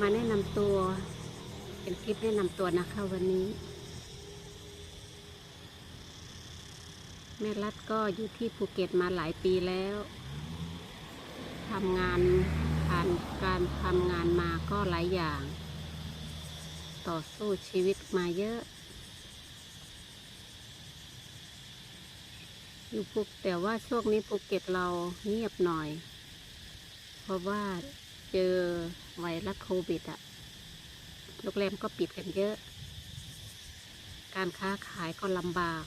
มาแนะนำตัว เป็นคลิปแนะนำตัวนะคะวันนี้ แม่รัดก็อยู่ที่ภูเก็ตมาหลายปีแล้วทำงานผ่านการทำงานมาก็หลายอย่าง ต่อสู้ชีวิตมาเยอะ อยู่ภูแต่ว่าช่วงนี้ภูเก็ตเราเงียบหน่อย เพราะว่าเจอ ไวรัสโควิดอะโรงแรมก็ปิดกันเยอะ การค้าขายก็ลำบาก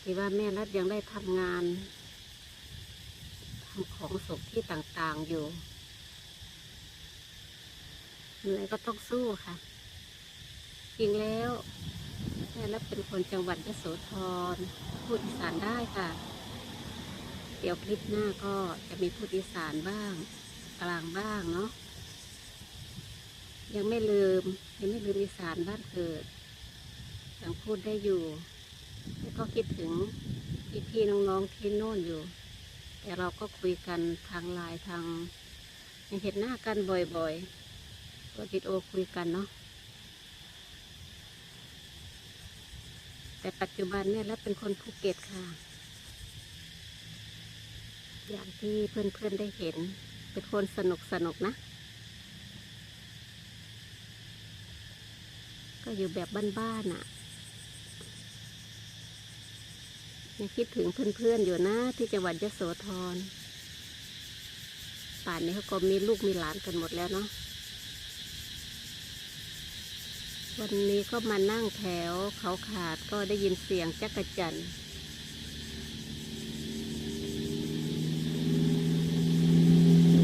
ที่ว่าแม่รัดยังได้ทำงานทำของศพที่ต่างๆอยู่เหนื่อยก็ต้องสู้ค่ะ จริงแล้วแม่รัดเป็นคนจังหวัดยโสธรพูดอีสานได้ค่ะ เดี๋ยวคลิปหน้าก็จะมีพูดอีสานบ้าง กลางบ้างเนาะยังไม่ลืม ยังไม่ลืมอีสานบ้านเกิดยังพูดได้อยู่ แล้วก็คิดถึงพี่ๆน้องๆที่โน่นอยู่ แต่เราก็คุยกันทางไลน์ทางยังเห็นหน้ากันบ่อยๆก็วิดีโอคุยกันเนาะแต่ปัจจุบันเนี่ยแล้วเป็นคนภูเก็ตค่ะ อย่างที่เพื่อนๆได้เห็น เป็นคนสนุกสนุกนะ ก็อยู่แบบบ้านๆอะยังคิดถึงเพื่อนๆอยู่นะ ที่จังหวัดยะโสธรป่านนี้เขาก็มีลูกมีหลานกันหมดแล้วเนาะวันนี้ก็มานั่งแถวเขาขาดก็ได้ยินเสียงจักรจันทร์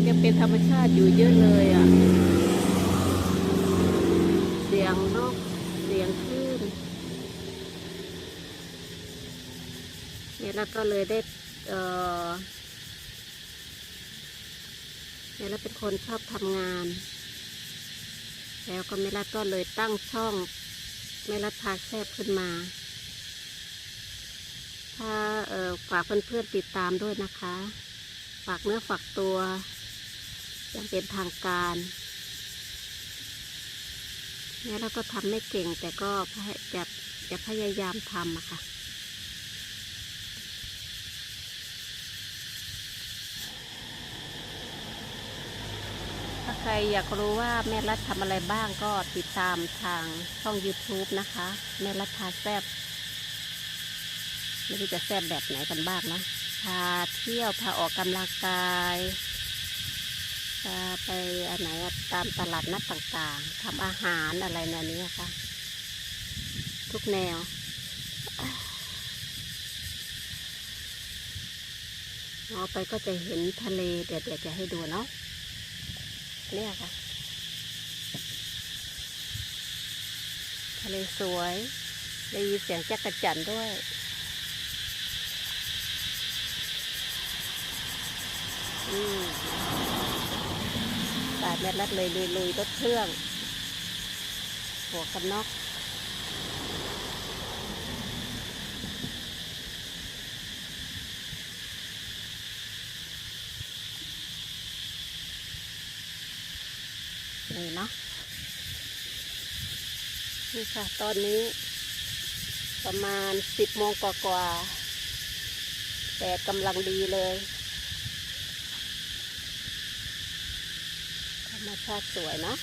ยัง เป็นธรรมชาติอยู่เยอะเลยอะ เสียงนก เสียงคลื่นเนี่ยแล้วก็เลยได้เออเนี่ยแล้วเป็นคนชอบทำงาน แล้วก็ไม่รัดก็เลยตั้งช่องไม่รัดพาแซบขึ้นมา ถ้าเออฝากเพื่อนๆติดตามด้วยนะคะฝากเนื้อฝากตัว ย่างเป็นทางการเนี่ยเราก็ทำไม่เก่งแต่ก็พยจะจะพยายามทำอะค่ะถ้าใครอยากรู้ว่าแม่รัฐทำอะไรบ้างก็ติดตามทางช่อง YouTube นะคะ แม่รัฐพาแซบไม่รู้จะแซบแบบไหนกันบ้างนะพาเที่ยวพาออกกำลังกาย ไปอันไหนตามตลาดนัดต่างๆทำอาหารอะไรแนวนี้ค่ะ ทุกแนวมองไปก็จะเห็นทะเลเดี๋ยวเดี๋ยวจะให้ดูเนาะเนี่ยค่ะ ทะเลสวย ได้ยินเสียงจักระจันด้วย อืมตาย แม่รัดเลยลุยรถเครื่องหัวกันน็อกนี่เนาะนี่ค่ะ ตอนนี้ ประมาณสิบโมงกว่าๆแต่กำลังดีเลย ธรรมชาติสวยเนาะ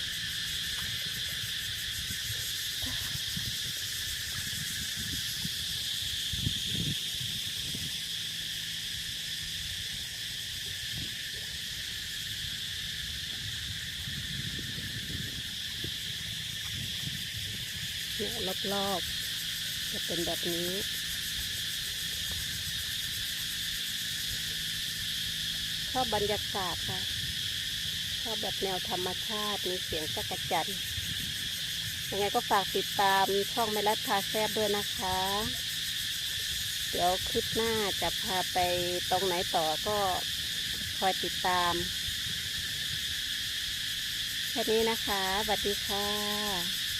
เนี่ยรอบๆ จะเป็นแบบนี้ ชอบบรรยากาศค่ะ ชอบแบบแนวธรรมชาติ มีเสียงจักรจันยังไงก็ฝากติดตามช่องแม่รัดพาแซบด้วยนะคะ เดี๋ยวคลิปหน้าจะพาไปตรงไหนต่อก็คอยติดตาม แค่นี้นะคะสวัสดีค่ะ